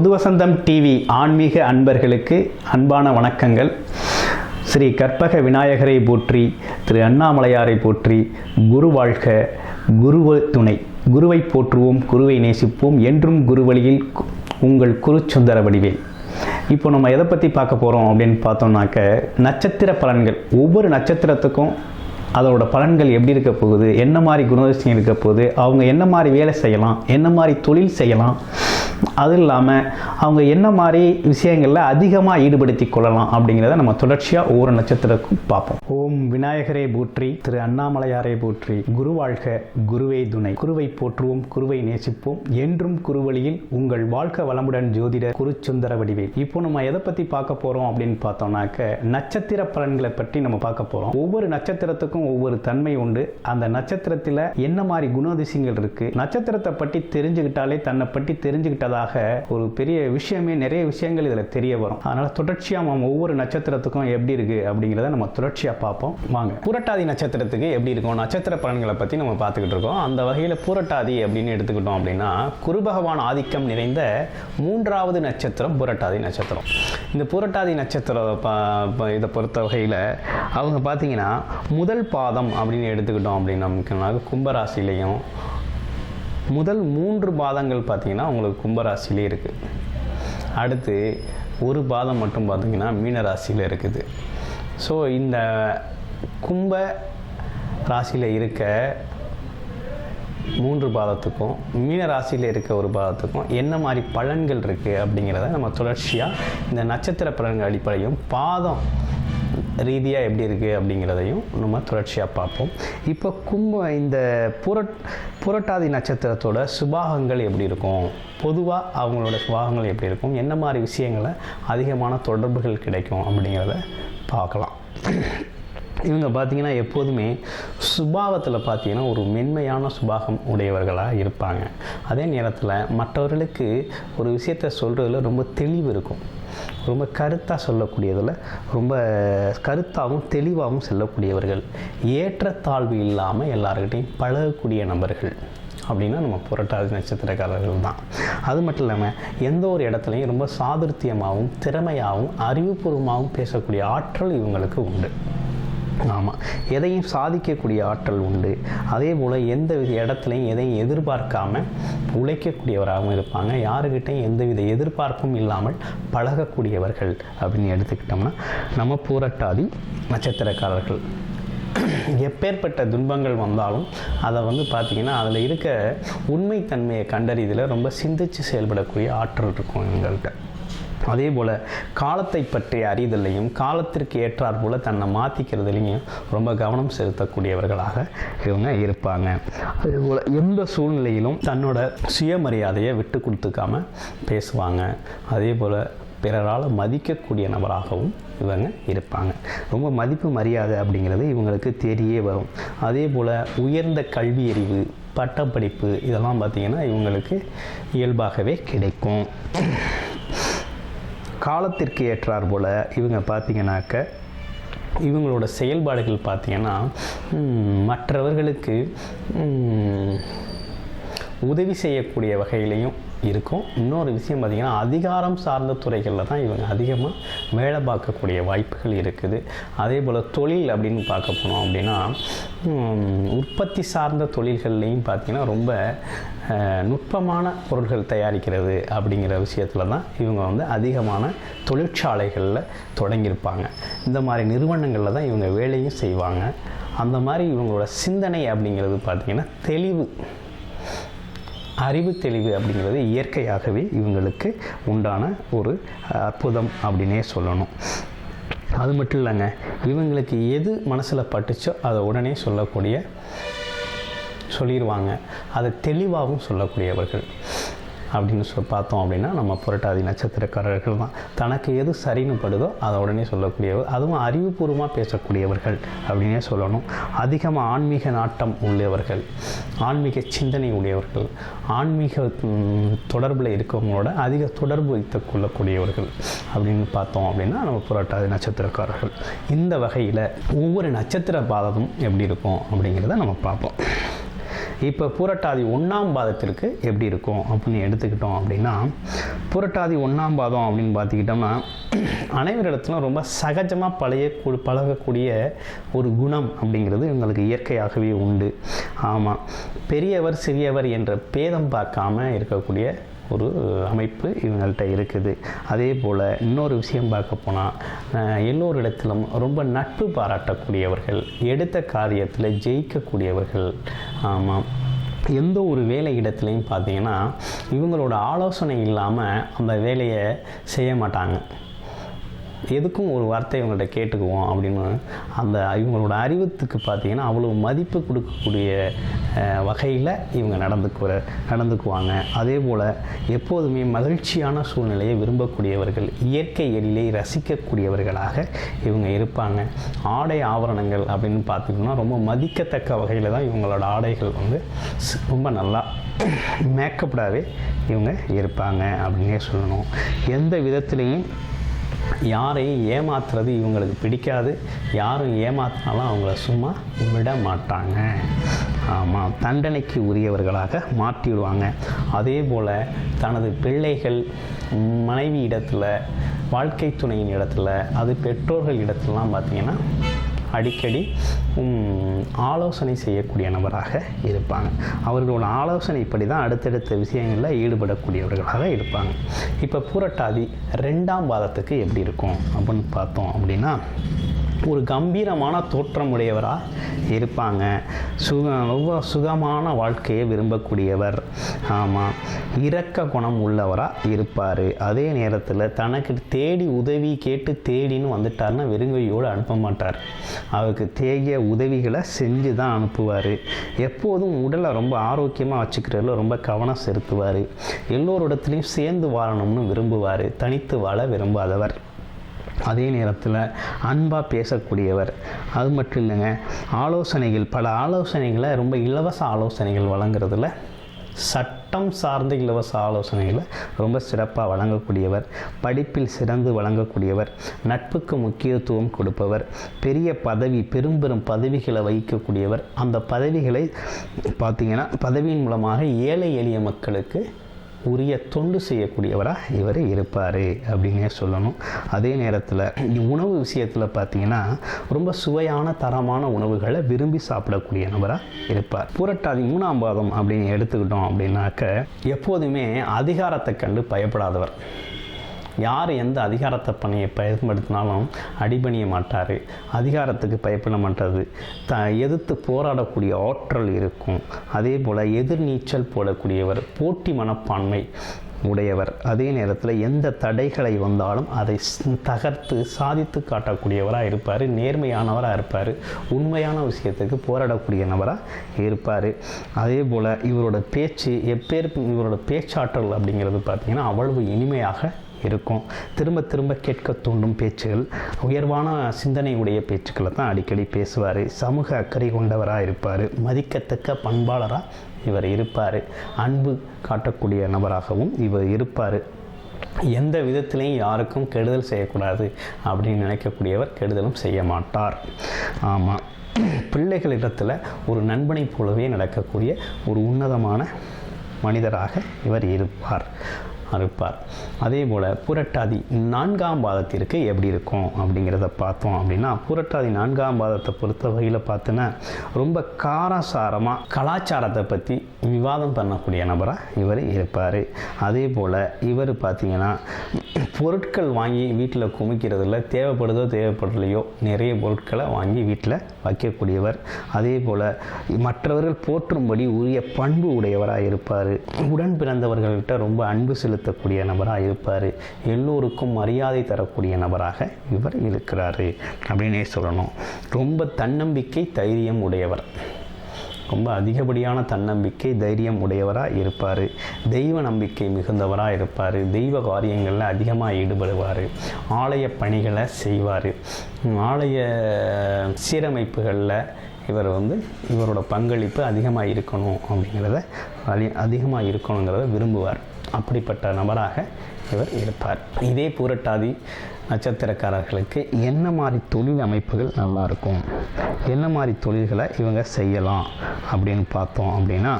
புதுவசந்தம் TV ஆன்மீக அன்பர்களுக்கு அன்பான வணக்கங்கள். ஸ்ரீ கற்பக விநாயகரை போற்றி திரு அண்ணாமலையாரை போற்றி குரு வாழ்க குருவ துணை. குருவை போற்றுவோம் குருவை நேசிப்போம் என்றும் குருவழியில் கு- உங்கள் குருச்சுந்தர வடிவேல். இப்போ நம்ம எதை பற்றி பார்க்க போகிறோம் அப்படின்னு பார்த்தோம்னாக்க நட்சத்திர பலன்கள். ஒவ்வொரு நட்சத்திரத்துக்கும் அதோட பலன்கள் எப்படி இருக்க போகுது என்ன மாதிரி குணாதிசயம் இருக்க போகுது அவங்க என்ன மாதிரி வேலை செய்யலாம் என்ன மாதிரி தொழில் செய்யலாம் அது இல்லாமல் அவங்க என்ன மாதிரி விஷயங்களில் அதிகமாக ஈடுபடுத்தி கொள்ளலாம் அப்படிங்கிறத நம்ம தொடர்ச்சியாக ஒவ்வொரு நட்சத்திரக்கும் பார்ப்போம். ஓம் விநாயகரை போற்றி திரு அண்ணாமலையாரை போற்றி. குரு வாழ்க குருவே துணை. குருவை போற்றுவோம் குருவை நேசிப்போம். என்றும் குருவழியில் உங்கள் வாழ்க்கை வளமுடன் ஜோதிட குருச்சுந்தர வடிவேல் இப்போ நம்ம எதை பற்றி பார்க்க போகிறோம் அப்படின்னு பார்த்தோம்னாக்க நட்சத்திர பலன்களை பற்றி நம்ம பார்க்க போகிறோம் ஒவ்வொரு நட்சத்திரத்துக்கும் ஒவ்வொரு தன்மை உண்டு. அந்த நட்சத்திரத்தில் என்ன மாதிரி குணாதிசயங்கள் இருக்கு? நட்சத்திரத்தை பற்றி தெரிஞ்சுக்கிட்டாலே தன்னை பற்றி தெரிஞ்சுக்கிட்டால் தெரிஞ்சுக்கிட்டதாக ஒரு பெரிய விஷயமே நிறைய விஷயங்கள் இதில் தெரிய வரும். அதனால தொடர்ச்சியாக நம்ம ஒவ்வொரு நட்சத்திரத்துக்கும் எப்படி இருக்கு அப்படிங்கிறத நம்ம தொடர்ச்சியாக பார்ப்போம். வாங்க. புரட்டாதி நட்சத்திரத்துக்கு எப்படி இருக்கும்? நட்சத்திர பலன்களை பற்றி நம்ம பார்த்துக்கிட்டு இருக்கோம். அந்த வகையில் புரட்டாதி அப்படின்னு எடுத்துக்கிட்டோம் அப்படின்னா குரு பகவான் ஆதிக்கம் நிறைந்த மூன்றாவது நட்சத்திரம் புரட்டாதி நட்சத்திரம். இந்த புரட்டாதி நட்சத்திரம் ப- இதை பொறுத்த வகையில் அவங்க பார்த்தீங்கன்னா முதல் பாதம் அப்படின்னு எடுத்துக்கிட்டோம் அப்படின்னா கும்பராசிலையும் முதல் மூன்று பாதங்கள் பார்த்தீங்கன்னா உங்களுக்கு கும்பராசிலே இருக்குது அடுத்து ஒரு பாதம் மட்டும் பார்த்தீங்கன்னா மீனராசியில் இருக்குது. ஸோ இந்த கும்ப ராசியில் இருக்க மூன்று பாதத்துக்கும் மீன ராசியில் இருக்க ஒரு பாதத்துக்கும் என்ன மாதிரி பலன்கள் இருக்குது அப்படிங்கிறத நம்ம தொடர்ச்சியாக இந்த நட்சத்திர பலன்கள் அடிப்படையும் பாதம் ரீதியாக எப்படி இருக்குது அப்படிங்கிறதையும் நம்ம தொடர்ச்சியாக பார்ப்போம். இப்போ கும்ப இந்த புரட் புரட்டாதி நட்சத்திரத்தோட சுபாகங்கள் எப்படி இருக்கும்? பொதுவாக அவங்களோட சுபாகங்கள் எப்படி இருக்கும்? என்ன மாதிரி விஷயங்களை அதிகமான தொடர்புகள் கிடைக்கும் அப்படிங்கிறத பார்க்கலாம். இவங்க பார்த்தீங்கன்னா எப்போதுமே சுபாவத்தில் பார்த்தீங்கன்னா ஒரு மென்மையான சுபாகம் உடையவர்களாக இருப்பாங்க. அதே நேரத்தில் மற்றவர்களுக்கு ஒரு விஷயத்தை சொல்கிறதுல ரொம்ப தெளிவு இருக்கும். ரொம்ப கருத்தாக சொல்லக்கூடியதில் ரொம்ப கருத்தாகவும் தெளிவாகவும் சொல்லக்கூடியவர்கள். ஏற்றத்தாழ்வு இல்லாமல் எல்லாருக்கிட்டையும் பழகக்கூடிய நபர்கள் அப்படின்னா நம்ம புரட்டாதி நட்சத்திரக்காரர்கள் தான். அது மட்டும் இல்லாமல் எந்த ஒரு இடத்துலையும் ரொம்ப சாதுர்த்தியமாகவும் திறமையாகவும் அறிவுபூர்வமாகவும் பேசக்கூடிய ஆற்றல் இவங்களுக்கு உண்டு. ஆமாம் எதையும் சாதிக்கக்கூடிய ஆற்றல் உண்டு. அதே போல் எந்த வித இடத்துலையும் எதையும் எதிர்பார்க்காம உழைக்கக்கூடியவராகவும் இருப்பாங்க. யாருக்கிட்டையும் எந்தவித எதிர்பார்ப்பும் இல்லாமல் பழகக்கூடியவர்கள் அப்படின்னு எடுத்துக்கிட்டோம்னா நம்ம பூரட்டாதி நட்சத்திரக்காரர்கள். எப்பேற்பட்ட துன்பங்கள் வந்தாலும் அதை வந்து பார்த்திங்கன்னா அதில் இருக்க உண்மைத்தன்மையை கண்டறியதில் ரொம்ப சிந்தித்து செயல்படக்கூடிய ஆற்றல் இருக்கும் எங்கள்கிட்ட அதே போல் காலத்தை பற்றிய அறிதலையும் காலத்திற்கு ஏற்றாற் போல் தன்னை மாற்றிக்கிறதுலையும் ரொம்ப கவனம் செலுத்தக்கூடியவர்களாக இவங்க இருப்பாங்க. அதே போல் எந்த சூழ்நிலையிலும் தன்னோட சுயமரியாதையை விட்டு கொடுத்துக்காம பேசுவாங்க. அதே போல் பிறரால் மதிக்கக்கூடிய நபராகவும் இவங்க இருப்பாங்க. ரொம்ப மதிப்பு மரியாதை அப்படிங்கிறது இவங்களுக்கு தெரிய வரும். அதே போல் உயர்ந்த கல்வி அறிவு பட்டப்படிப்பு இதெல்லாம் பார்த்திங்கன்னா இவங்களுக்கு இயல்பாகவே கிடைக்கும். காலத்திற்கு ஏற்றார் போல் இவங்க பார்த்தீங்கன்னாக்க இவங்களோட செயல்பாடுகள் பார்த்திங்கன்னா மற்றவர்களுக்கு உதவி செய்யக்கூடிய வகையிலையும் இருக்கும். இன்னொரு விஷயம் பார்த்திங்கன்னா அதிகாரம் சார்ந்த துறைகளில் தான் இவங்க அதிகமாக வேலை பார்க்கக்கூடிய வாய்ப்புகள் இருக்குது. அதே போல் தொழில் அப்படின்னு பார்க்க போனோம் அப்படின்னா உற்பத்தி சார்ந்த தொழில்கள்லேயும் பார்த்திங்கன்னா ரொம்ப நுட்பமான பொருட்கள் தயாரிக்கிறது அப்படிங்கிற விஷயத்தில் தான் இவங்க வந்து அதிகமான தொழிற்சாலைகளில் தொடங்கியிருப்பாங்க. இந்த மாதிரி நிறுவனங்களில் தான் இவங்க வேலையும் செய்வாங்க. அந்த மாதிரி இவங்களோட சிந்தனை அப்படிங்கிறது பார்த்திங்கன்னா தெளிவு. அறிவு தெளிவு அப்படிங்கிறது இயற்கையாகவே இவங்களுக்கு உண்டான ஒரு அற்புதம் அப்படின்னே சொல்லணும். அது மட்டும் இல்லைங்க இவங்களுக்கு எது மனசில் பட்டுச்சோ அதை உடனே சொல்லக்கூடிய சொல்லிடுவாங்க அதை தெளிவாகவும் சொல்லக்கூடியவர்கள். அப்படின்னு சொல்லி பார்த்தோம் அப்படின்னா நம்ம புரட்டாதி நட்சத்திரக்காரர்கள் தான். தனக்கு எது சரின்னு படுதோ அதை உடனே சொல்லக்கூடியவர் அதுவும் அறிவுபூர்வமாக பேசக்கூடியவர்கள் அப்படின்னே சொல்லணும். அதிகமாக ஆன்மீக நாட்டம் உள்ளவர்கள் ஆன்மீக சிந்தனை உடையவர்கள் ஆன்மீக தொடர்பில் இருக்கவங்களோட அதிக தொடர்பு வைத்துக் கொள்ளக்கூடியவர்கள் அப்படின்னு பார்த்தோம் அப்படின்னா நம்ம புரட்டாதி நட்சத்திரக்காரர்கள். இந்த வகையில் ஒவ்வொரு நட்சத்திர பாதமும் எப்படி இருக்கும் அப்படிங்கிறத நம்ம பார்ப்போம். இப்போ பூரட்டாதி ஒன்றாம் பாதத்திற்கு எப்படி இருக்கும் அப்படின்னு எடுத்துக்கிட்டோம் அப்படின்னா புரட்டாதி ஒன்றாம் பாதம் அப்படின்னு பார்த்துக்கிட்டோம்னா அனைவரிடத்திலும் ரொம்ப சகஜமாக பழைய பழகக்கூடிய ஒரு குணம் அப்படிங்கிறது இவங்களுக்கு இயற்கையாகவே உண்டு. ஆமாம் பெரியவர் சிறியவர் என்ற பேதம் பார்க்காம இருக்கக்கூடிய ஒரு அமைப்பு இவங்கள்ட்ட இருக்குது. அதே போல் இன்னொரு விஷயம் பார்க்க போனால் எல்லோரிடத்திலும் ரொம்ப நட்பு பாராட்டக்கூடியவர்கள் எடுத்த காரியத்தில் ஜெயிக்கக்கூடியவர்கள் ஆமாம் எந்த ஒரு வேலை இடத்துலையும் பார்த்தீங்கன்னா இவங்களோட ஆலோசனை இல்லாமல் அந்த வேலையை செய்ய மாட்டாங்க. எதுக்கும் ஒரு வார்த்தை இவங்கள்ட்ட கேட்டுக்குவோம் அப்படின்னு அந்த இவங்களோட அறிவுத்துக்கு பார்த்தீங்கன்னா அவ்வளோ மதிப்பு கொடுக்கக்கூடிய வகையில் இவங்க நடந்துக்குற நடந்துக்குவாங்க. அதே போல் எப்போதுமே மகிழ்ச்சியான சூழ்நிலையை விரும்பக்கூடியவர்கள் இயற்கை எழிலை ரசிக்கக்கூடியவர்களாக இவங்க இருப்பாங்க. ஆடை ஆவரணங்கள் அப்படின்னு பார்த்திங்கன்னா ரொம்ப மதிக்கத்தக்க வகையில் தான் இவங்களோட ஆடைகள் வந்து ரொம்ப நல்லா மேக்கப்டாகவே இவங்க இருப்பாங்க அப்படின்னே சொல்லணும். எந்த விதத்துலேயும் யாரையும் ஏமாத்துறது இவங்களுக்கு பிடிக்காது. யாரும் ஏமாத்தினாலும் அவங்கள சும்மா விட மாட்டாங்க ஆமாம் தண்டனைக்கு உரியவர்களாக மாற்றிவிடுவாங்க அதே போல் தனது பிள்ளைகள் மனைவி இடத்துல வாழ்க்கை துணையின் இடத்துல அது பெற்றோர்கள் இடத்துலலாம் பார்த்திங்கன்னா அடிக்கடி ஆலோசனை செய்யக்கூடிய நபராக இருப்பாங்க. அவர்களோட ஆலோசனைப்படி தான் அடுத்தடுத்த விஷயங்களில் ஈடுபடக்கூடியவர்களாக இருப்பாங்க. இப்போ பூரட்டாதி ரெண்டாம் பாதத்துக்கு எப்படி இருக்கும் அப்படின்னு பார்த்தோம் அப்படின்னா ஒரு கம்பீரமான தோற்றமுடையவராக இருப்பாங்க. சுக ரொம்ப சுகமான வாழ்க்கையை விரும்பக்கூடியவர். ஆமாம் இரக்க குணம் உள்ளவராக இருப்பார். அதே நேரத்தில் தனக்கு தேடி உதவி கேட்டு தேடின்னு வந்துட்டாருன்னா வெறுங்கையோடு அனுப்ப மாட்டார். அவருக்கு தேகிய உதவிகளை செஞ்சு தான் அனுப்புவார். எப்போதும் உடலை ரொம்ப ஆரோக்கியமாக வச்சுக்கிறதுல ரொம்ப கவனம் செலுத்துவார். எல்லோரிடத்துலையும் சேர்ந்து வாழணும்னு விரும்புவார். தனித்து வாழ விரும்பாதவர். அதே நேரத்தில் அன்பாக பேசக்கூடியவர். அது மட்டும் இல்லைங்க ஆலோசனைகள் பல ஆலோசனைகளை ரொம்ப இலவச ஆலோசனைகள் வழங்குறதுல சட்டம் சார்ந்த இலவச ஆலோசனைகளை ரொம்ப சிறப்பாக வழங்கக்கூடியவர் படிப்பில் சிறந்து வழங்கக்கூடியவர் நட்புக்கு முக்கியத்துவம் கொடுப்பவர் பெரிய பதவி பெரும் பெரும் பதவிகளை வகிக்கக்கூடியவர். அந்த பதவிகளை பார்த்தீங்கன்னா பதவியின் மூலமாக ஏழை எளிய மக்களுக்கு உரிய தொண்டு செய்யக்கூடியவராக இவர் இருப்பார் அப்படின்னே சொல்லணும். அதே நேரத்தில் உணவு விஷயத்தில் பார்த்தீங்கன்னா ரொம்ப சுவையான தரமான உணவுகளை விரும்பி சாப்பிடக்கூடிய நபராக இருப்பார். புரட்டாதி மூணாம் பாதம் அப்படின்னு எடுத்துக்கிட்டோம் அப்படின்னாக்க எப்போதுமே அதிகாரத்தை கண்டு பயப்படாதவர். யார் எந்த அதிகாரத்தை பணியை பயன்படுத்தினாலும் அடிபணிய மாட்டார். அதிகாரத்துக்கு பயப்பட மாட்டாது த எதிர்த்து போராடக்கூடிய ஆற்றல் இருக்கும். அதே போல் எதிர்நீச்சல் போடக்கூடியவர் போட்டி மனப்பான்மை உடையவர். அதே நேரத்தில் எந்த தடைகளை வந்தாலும் அதை தகர்த்து சாதித்து காட்டக்கூடியவராக இருப்பார். நேர்மையானவராக இருப்பார். உண்மையான விஷயத்துக்கு போராடக்கூடிய நபராக இருப்பார். அதே போல் இவரோட பேச்சு எப்பேர் இவரோட பேச்சாற்றல் அப்படிங்கிறது பார்த்திங்கன்னா அவ்வளவு இனிமையாக இருக்கும். திரும்ப திரும்ப கேட்க தூண்டும் பேச்சுகள் உயர்வான சிந்தனை உடைய பேச்சுக்களை தான் அடிக்கடி பேசுவார். சமூக அக்கறை கொண்டவராக இருப்பார். மதிக்கத்தக்க பண்பாளராக இவர் இருப்பார். அன்பு காட்டக்கூடிய நபராகவும் இவர் இருப்பார். எந்த விதத்திலையும் யாருக்கும் கெடுதல் செய்யக்கூடாது அப்படின்னு நினைக்கக்கூடியவர் கெடுதலும் செய்ய மாட்டார். ஆமாம் பிள்ளைகளிடத்தில் ஒரு நண்பனை போலவே நடக்கக்கூடிய ஒரு உன்னதமான மனிதராக இவர் இருப்பார். அறுப்பார். அதே போல் புரட்டாதி நான்காம் பாதத்திற்கு எப்படி இருக்கும் அப்படிங்கிறத பார்த்தோம் அப்படின்னா புரட்டாதி நான்காம் பாதத்தை பொறுத்த வகையில் பார்த்தோன்னா ரொம்ப காரசாரமாக கலாச்சாரத்தை பற்றி விவாதம் பண்ணக்கூடிய நபராக இவர் இருப்பார். அதே போல் இவர் பார்த்தீங்கன்னா பொருட்கள் வாங்கி வீட்டில் குமிக்கிறதுல தேவைப்படுதோ தேவைப்படலையோ நிறைய பொருட்களை வாங்கி வீட்டில் வைக்கக்கூடியவர். அதே போல் மற்றவர்கள் போற்றும்படி உரிய பண்பு உடையவராக இருப்பார். உடன் பிறந்தவர்கள்ட்ட ரொம்ப அன்பு செலுத்தக்கூடிய நபராக இருப்பார். எல்லோருக்கும் மரியாதை தரக்கூடிய நபராக இவர் இருக்கிறார். அப்படின்னே சொல்லணும். ரொம்ப தன்னம்பிக்கை தைரியம் உடையவர். ரொம்ப அதிகப்படியான தன்னம்பிக்கை தைரியம் உடையவராக இருப்பார். தெய்வ நம்பிக்கை மிகுந்தவராக இருப்பார். தெய்வ காரியங்களில் அதிகமாக ஈடுபடுவார். ஆலய பணிகளை செய்வார். ஆலய சீரமைப்புகளில் இவர் வந்து இவரோட பங்களிப்பு அதிகமாக இருக்கணும் அப்படிங்கிறத அதிகமாக இருக்கணுங்கிறத விரும்புவார். அப்படிப்பட்ட நபராக இவர் இருப்பார். இதே பூரட்டாதி நட்சத்திரக்காரர்களுக்கு என்ன மாதிரி தொழில் அமைப்புகள் நல்லா இருக்கும்? என்ன மாதிரி தொழில்களை இவங்க செய்யலாம் அப்படின்னு பார்த்தோம் அப்படின்னா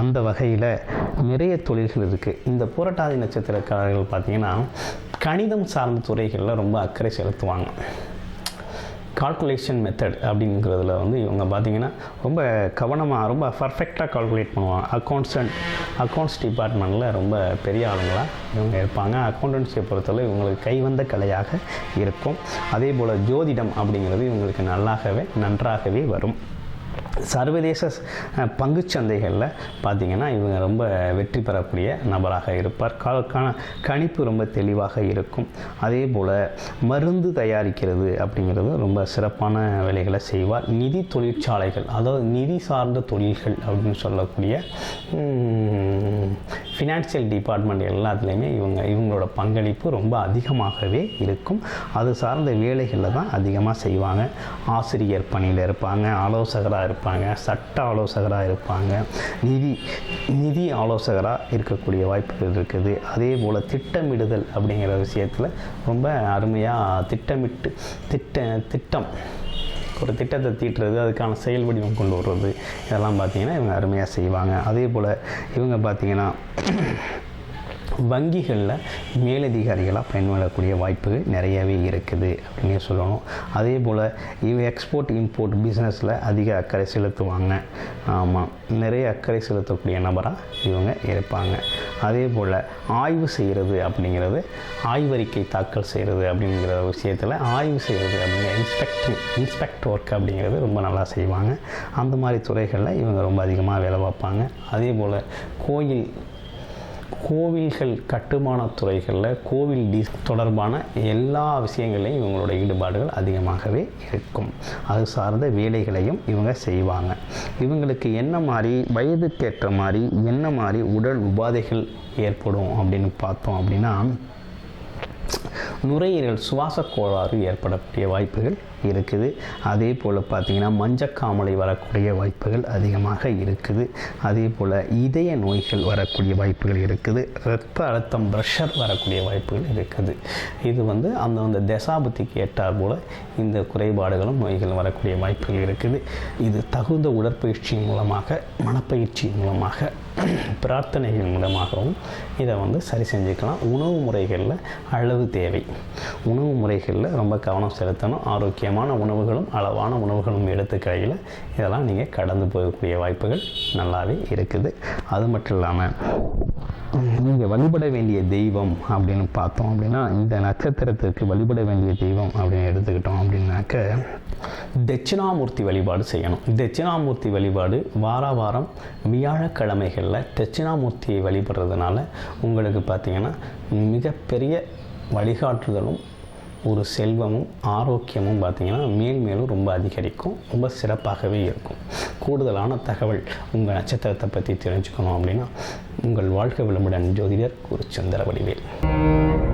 அந்த வகையில் நிறைய தொழில்கள் இருக்குது இந்த பூரட்டாதி நட்சத்திரக்காரர்கள் பார்த்திங்கன்னா கணிதம் சார்ந்த துறைகளில் ரொம்ப அக்கறை செலுத்துவாங்க. கால்குலேஷன் மெத்தட் அப்படிங்கிறதுல வந்து இவங்க பார்த்தீங்கன்னா ரொம்ப கவனமாக ரொம்ப பர்ஃபெக்டாக கால்குலேட் பண்ணுவாங்க. அக்கௌண்ட்ஸன் அக்கௌண்ட்ஸ் டிபார்ட்மெண்ட்டில் ரொம்ப பெரிய ஆளுங்களாக இவங்க இருப்பாங்க. அக்கௌண்டன்சியை பொறுத்தவரை இவங்களுக்கு கைவந்த கலையாக இருக்கும். அதே போல் ஜோதிடம் அப்படிங்கிறது இவங்களுக்கு நல்லாகவே நன்றாகவே வரும். சர்வதேச பங்கு சந்தைகளில் பார்த்தீங்கன்னா இவங்க ரொம்ப வெற்றி பெறக்கூடிய நபராக இருப்பார். காலக்கான கணிப்பு ரொம்ப தெளிவாக இருக்கும். அதே போல் மருந்து தயாரிக்கிறது அப்படிங்கிறது ரொம்ப சிறப்பான வேலைகளை செய்வார். நிதி தொழிற்சாலைகள் அதாவது நிதி சார்ந்த தொழில்கள் அப்படின்னு சொல்லக்கூடிய ஃபினான்சியல் டிபார்ட்மெண்ட் எல்லாத்துலேயுமே இவங்க இவங்களோட பங்களிப்பு ரொம்ப அதிகமாகவே இருக்கும். அது சார்ந்த வேலைகளில் தான் அதிகமாக செய்வாங்க. ஆசிரியர் பணியில் இருப்பாங்க ஆலோசகராக இருப்பாங்க சட்ட ஆலோசகராக இருப்பாங்க. நிதி நிதி ஆலோசகராக இருக்கக்கூடிய வாய்ப்புகள் இருக்குது. அதே போல் திட்டமிடுதல் அப்படிங்கிற விஷயத்தில் ரொம்ப அருமையாக திட்டமிட்டு திட்ட திட்டம். ஒரு திட்டத்தை தீட்டுறது அதுக்கான செயல் வடிவம் கொண்டு வர்றது இதெல்லாம் பார்த்தீங்கன்னா இவங்க அருமையாக செய்வாங்க. அதே போல் இவங்க பார்த்திங்கன்னா வங்கிகளில் மேலதிகாரிகளாக பயன்படக்கூடிய வாய்ப்புகள் நிறையவே இருக்குது அப்படின்னு சொல்லணும். அதே போல் இவ எக்ஸ்போர்ட் இம்போர்ட் பிஸ்னஸில் அதிக அக்கறை செலுத்துவாங்க. ஆமாம் நிறைய அக்கறை செலுத்தக்கூடிய நபராக இவங்க இருப்பாங்க. அதே போல் ஆய்வு செய்கிறது அப்படிங்கிறது ஆய்வறிக்கை தாக்கல் செய்கிறது அப்படிங்கிற விஷயத்தில் ஆய்வு செய்கிறது அப்படிங்கிற இன்ஸ்பெக்டிங் இன்ஸ்பெக்ட் ஒர்க் அப்படிங்கிறது ரொம்ப நல்லா செய்வாங்க. அந்த மாதிரி துறைகளில் இவங்க ரொம்ப அதிகமாக வேலை பார்ப்பாங்க. அதே போல் கோயில் கோவில்கள் கட்டுமான துறைகளில் கோவில் டி தொடர்பான எல்லா விஷயங்களையும் இவங்களோட ஈடுபாடுகள் அதிகமாகவே இருக்கும். அது சார்ந்த வேலைகளையும் இவங்க செய்வாங்க. இவங்களுக்கு என்ன மாதிரி வயதுக்கேற்ற மாதிரி என்ன மாதிரி உடல் உபாதைகள் ஏற்படும் அப்படின்னு பார்த்தோம் அப்படின்னா நுரையீரல் சுவாச கோளாறு ஏற்படக்கூடிய வாய்ப்புகள் இருக்குது. அதே போல் பார்த்திங்கன்னா மஞ்சக்காமலை வரக்கூடிய வாய்ப்புகள் அதிகமாக இருக்குது. அதே போல் இதய நோய்கள் வரக்கூடிய வாய்ப்புகள் இருக்குது. இரத்த அழுத்தம் ப்ரெஷர் வரக்கூடிய வாய்ப்புகள் இருக்குது. இது வந்து அந்த அந்த தசாபுத்திக்கு ஏற்றார் போல் இந்த குறைபாடுகளும் நோய்கள் வரக்கூடிய வாய்ப்புகள் இருக்குது. இது தகுந்த உடற்பயிற்சி மூலமாக மனப்பயிற்சி மூலமாக பிரார்த்தனைகள் மூலமாகவும் இதை வந்து சரி செஞ்சுக்கலாம். உணவு முறைகளில் அளவு தேவை. உணவு முறைகளில் ரொம்ப கவனம் செலுத்தணும். ஆரோக்கியமான உணவுகளும் அளவான உணவுகளும் எடுத்துக்கையில் இதெல்லாம் நீங்கள் கடந்து போகக்கூடிய வாய்ப்புகள் நல்லாவே இருக்குது. அது மட்டும் இல்லாமல் நீங்கள் வழிபட வேண்டிய தெய்வம் அப்படின்னு பார்த்தோம் அப்படின்னா இந்த நட்சத்திரத்திற்கு வழிபட வேண்டிய தெய்வம் அப்படின்னு எடுத்துக்கிட்டோம் அப்படின்னாக்க தட்சிணாமூர்த்தி வழிபாடு செய்யணும். தட்சிணாமூர்த்தி வழிபாடு வார வாரம் வியாழக்கிழமைகளில் தட்சிணாமூர்த்தியை வழிபடுறதுனால உங்களுக்கு பார்த்திங்கன்னா மிகப்பெரிய வழிகாட்டுதலும் ஒரு செல்வமும் ஆரோக்கியமும் பார்த்திங்கன்னா மேல் மேலும் ரொம்ப அதிகரிக்கும். ரொம்ப சிறப்பாகவே இருக்கும். கூடுதலான தகவல் உங்கள் நட்சத்திரத்தை பற்றி தெரிஞ்சுக்கணும் அப்படின்னா உங்கள் வாழ்க்கை விளம்புடன் ஜோதிடர் குருச்சந்திர வடிவேல்.